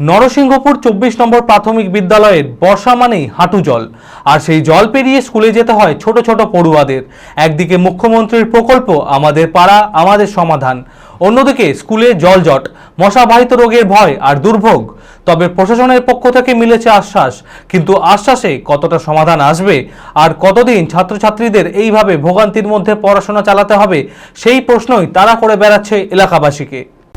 নরসিংহপুর চব্বিশ নম্বর প্রাথমিক বিদ্যালয়ের বর্ষা মানেই হাঁটু জল। আর সেই জল পেরিয়ে স্কুলে যেতে হয় ছোট ছোট পড়ুয়াদের। একদিকে মুখ্যমন্ত্রীর প্রকল্প, আমাদের পাড়া, আমাদের সমাধান। অন্যদিকে স্কুলে জলজট মশাবাহিত রোগের ভয় আর দুর্ভোগ। তবে প্রশাসনের পক্ষ থেকে মিলেছে আশ্বাস, কিন্তু আশ্বাসে কতটা সমাধান আসবে আর কতদিন ছাত্রছাত্রীদের এইভাবে ভোগান্তির মধ্যে পড়াশোনা চালাতে হবে, সেই প্রশ্নই তারা করে বেড়াচ্ছে এলাকাবাসীকে।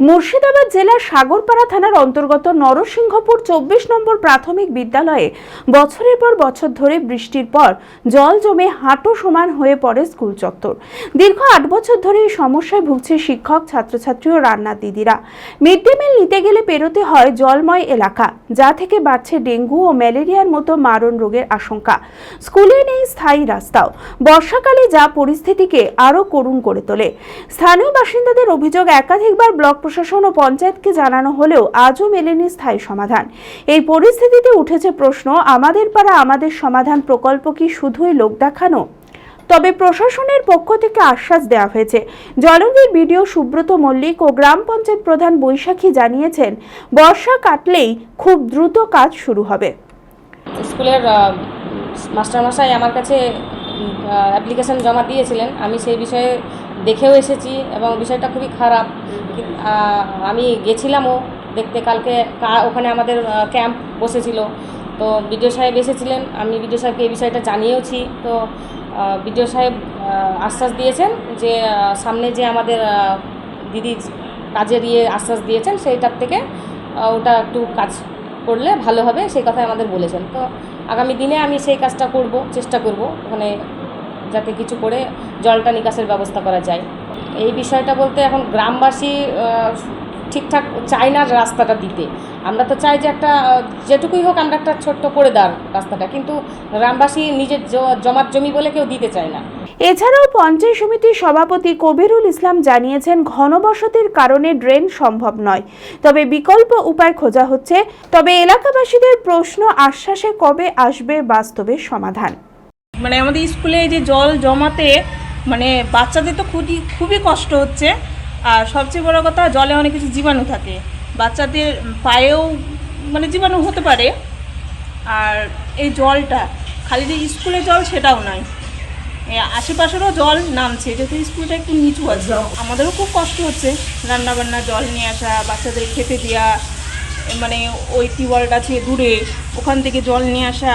Murshidabad জেলার সাগরপাড়া থানার অন্তর্গত নরসিংহপুর চব্বিশ নম্বর প্রাথমিক বিদ্যালয়ে বছরের পর বছর ধরে বৃষ্টির পর জল জমে হাঁটু সমান হয়ে পড়ে স্কুল চত্বর। দীর্ঘ আট বছর ধরে এই সমস্যায় ভুগছে শিক্ষক, ছাত্রছাত্রী ও রান্নার দিদিরা। মিড ডে মিল নিতে গেলে পেরোতে হয় জলময় এলাকা, যা থেকে বাড়ছে ডেঙ্গু ও ম্যালেরিয়ার মতো মারণ রোগের আশঙ্কা। স্কুলে নেই স্থায়ী রাস্তাও। বর্ষাকালে যা পরিস্থিতিকে আরও করুণ করে তোলে। স্থানীয় বাসিন্দাদের অভিযোগ একাধিকবার ব্লক প্রশাসন ও পঞ্চায়েতকে জানানো হলেও আজও মেলেনি স্থায়ী সমাধান। এই পরিস্থিতিতে উঠেছে প্রশ্ন, আমাদের পাড়া আমাদের সমাধান প্রকল্প কি শুধুই লোক দেখানো? তবে প্রশাসনের পক্ষ থেকে আশ্বাস দেওয়া হয়েছে। জলঙ্গির বিডিও সুব্রত মল্লিক ও গ্রাম পঞ্চায়েত প্রধান বৈশাখী জানিয়েছেন, বর্ষা কাটলেই খুব দ্রুত কাজ শুরু হবে। স্কুলের মাস্টারমশাই আমার কাছে অ্যাপ্লিকেশন জমা দিয়েছিলেন। আমি সেই বিষয়ে দেখেও এসেছি এবং বিষয়টা খুবই খারাপ। আমি গেছিলামও দেখতে, কালকে ওখানে আমাদের ক্যাম্প বসেছিল। তো বিডিও সাহেব এসেছিলেন, আমি বিডিও সাহেবকে এই বিষয়টা জানিয়েওছি। তো বিডিও সাহেব আশ্বাস দিয়েছেন যে সামনে যে আমাদের দিদি কাজের ইয়ে আশ্বাস দিয়েছেন, সেইটার থেকে ওটা একটু কাজ করলে ভালো হবে, সেই কথাই আমাদের বলেছেন। তো আগামী দিনে আমি সেই কাজটা করব, চেষ্টা করব, ওখানে যাতে কিছু করে জলটা নিকাশের ব্যবস্থা করা যায়। এই বিষয়টা বলতে এখন গ্রামবাসী ঠিকঠাক চায় না রাস্তাটা দিতে। আমরা তো চাই যে একটা যেটুকুই হোক আমরা একটা ছোট্ট করে দেওয়ার রাস্তাটা, কিন্তু গ্রামবাসী নিজের জমার জমি বলে কেউ দিতে চায় না। এছাড়াও পঞ্চায়েত সমিতির সভাপতি কবিরুল ইসলাম জানিয়েছেন, ঘনবসতির কারণে ড্রেন সম্ভব নয়। তবে বিকল্প উপায় খোঁজা হচ্ছে। তবে এলাকাবাসীদের প্রশ্ন, আশ্বাসে কবে আসবে বাস্তবে সমাধান? মানে আমাদের স্কুলে এই যে জল জমাতে মানে বাচ্চাদের তো খুবই খুবই কষ্ট হচ্ছে। আর সবচেয়ে বড় কথা, জলে অনেক কিছু জীবাণু থাকে। বাচ্চাদের পায়েও মানে জীবাণু হতে পারে। আর এই জলটা, খালি যে স্কুলে জল সেটাও নয়। আশেপাশেরও জল নামছে, যেহেতু স্কুলটা একটু নিচু আছে। আমাদেরও খুব কষ্ট হচ্ছে রান্নাবান্না, জল নিয়ে আসা, বাচ্চাদের খেতে দেওয়া মানে ওই টিউবওয়েলটা আছে দূরে, ওখান থেকে জল নিয়ে আসা।